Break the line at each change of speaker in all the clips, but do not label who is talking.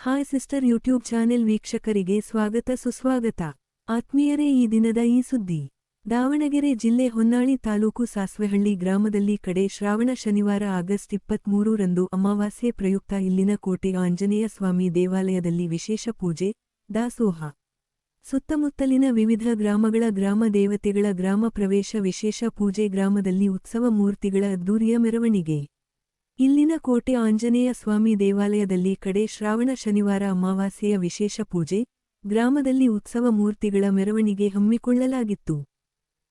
Hi sister YouTube channel ವೀಕ್ಷಕರಿಗೆ ಸ್ವಾಗತ ಸುಸ್ವಾಗತ. ಆತ್ಮೀಯರೇ, ಈ ದಿನದ ಈ ಸುದ್ದಿ. ದಾವಣಗೆರೆ ಜಿಲ್ಲೆ ಹೊನ್ನಾಳಿ ತಾಲೂಕು ಸಾಸ್ವೆಹಳ್ಳಿ ಗ್ರಾಮದಲ್ಲಿ ಕಡೆ ಶ್ರಾವಣ ಶನಿವಾರ ಆಗಸ್ಟ್ ಇಪ್ಪತ್ಮೂರು ರಂದು ಅಮಾವಾಸ್ಯೆ ಪ್ರಯುಕ್ತ ಇಲ್ಲಿನ ಕೋಟೆ ಆಂಜನೇಯ ಸ್ವಾಮಿ ದೇವಾಲಯದಲ್ಲಿ ವಿಶೇಷ ಪೂಜೆ, ದಾಸೋಹ. ಸುತ್ತಮುತ್ತಲಿನ ವಿವಿಧ ಗ್ರಾಮಗಳ ಗ್ರಾಮ ದೇವತೆಗಳ ಗ್ರಾಮ ಪ್ರವೇಶ ವಿಶೇಷ ಪೂಜೆ ಗ್ರಾಮದಲ್ಲಿ ಉತ್ಸವ ಮೂರ್ತಿಗಳ ಅದ್ದೂರಿಯ ಮೆರವಣಿಗೆ. ಇಲ್ಲಿನ ಕೋಟೆ ಆಂಜನೇಯ ಸ್ವಾಮಿ ದೇವಾಲಯದಲ್ಲಿ ಕಡೆ ಶ್ರಾವಣ ಶನಿವಾರ ಅಮಾವಾಸ್ಯೆಯ ವಿಶೇಷ ಪೂಜೆ, ಗ್ರಾಮದಲ್ಲಿ ಉತ್ಸವ ಮೂರ್ತಿಗಳ ಮೆರವಣಿಗೆ ಹಮ್ಮಿಕೊಳ್ಳಲಾಗಿತ್ತು.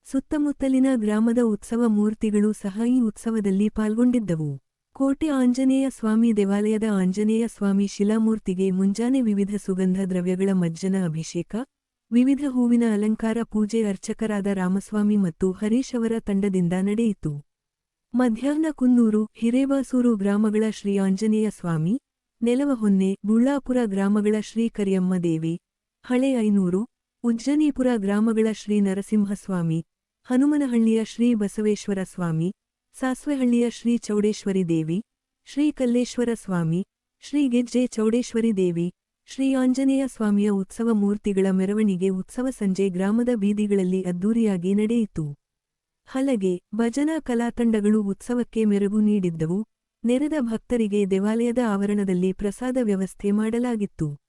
ಸುತ್ತಮುತ್ತಲಿನ ಗ್ರಾಮದ ಉತ್ಸವ ಮೂರ್ತಿಗಳು ಸಹ ಈ ಉತ್ಸವದಲ್ಲಿ ಪಾಲ್ಗೊಂಡಿದ್ದವು. ಕೋಟೆ ಆಂಜನೇಯ ಸ್ವಾಮಿ ದೇವಾಲಯದ ಆಂಜನೇಯ ಸ್ವಾಮಿ ಶಿಲಾಮೂರ್ತಿಗೆ ಮುಂಜಾನೆ ವಿವಿಧ ಸುಗಂಧ ದ್ರವ್ಯಗಳ ಮಜ್ಜನ ಅಭಿಷೇಕ, ವಿವಿಧ ಹೂವಿನ ಅಲಂಕಾರ ಪೂಜೆ ಅರ್ಚಕರಾದ ರಾಮಸ್ವಾಮಿ ಮತ್ತು ಹರೀಶ್ ಅವರ ತಂಡದಿಂದ ನಡೆಯಿತು. ಮಧ್ಯಾಹ್ನ ಕುನ್ನೂರು ಹಿರೇಬಾಸೂರು ಗ್ರಾಮಗಳ ಶ್ರೀ ಆಂಜನೇಯ ಸ್ವಾಮಿ, ನೆಲವಹೊನ್ನೆ ಬುಳ್ಳಾಪುರ ಗ್ರಾಮಗಳ ಶ್ರೀ ಕರಿಯಮ್ಮ ದೇವಿ, ಹಳೆ ಐನೂರು, ಉಜ್ಜನೀಪುರ ಗ್ರಾಮಗಳ ಶ್ರೀ ನರಸಿಂಹಸ್ವಾಮಿ, ಹನುಮನಹಳ್ಳಿಯ ಶ್ರೀ ಬಸವೇಶ್ವರ ಸ್ವಾಮಿ, ಸಾಸ್ವೆಹಳ್ಳಿಯ ಶ್ರೀ ಚೌಡೇಶ್ವರಿ ದೇವಿ, ಶ್ರೀ ಕಲ್ಲೇಶ್ವರ ಸ್ವಾಮಿ, ಶ್ರೀ ಗೆಜ್ಜೆ ಚೌಡೇಶ್ವರಿ ದೇವಿ, ಶ್ರೀ ಆಂಜನೇಯ ಸ್ವಾಮಿಯ ಉತ್ಸವ ಮೂರ್ತಿಗಳ ಮೆರವಣಿಗೆ ಉತ್ಸವ ಸಂಜೆ ಗ್ರಾಮದ ಬೀದಿಗಳಲ್ಲಿ ಅದ್ದೂರಿಯಾಗಿ ನಡೆಯಿತು. ಹಲಗೆ ಭಜನಾ ಕಲಾತಂಡಗಳು ಉತ್ಸವಕ್ಕೆ ಮೆರುಗು ನೀಡಿದ್ದವು. ನೆರೆದ ಭಕ್ತರಿಗೆ ದೇವಾಲಯದ ಆವರಣದಲ್ಲಿ ಪ್ರಸಾದ ವ್ಯವಸ್ಥೆ ಮಾಡಲಾಗಿತ್ತು.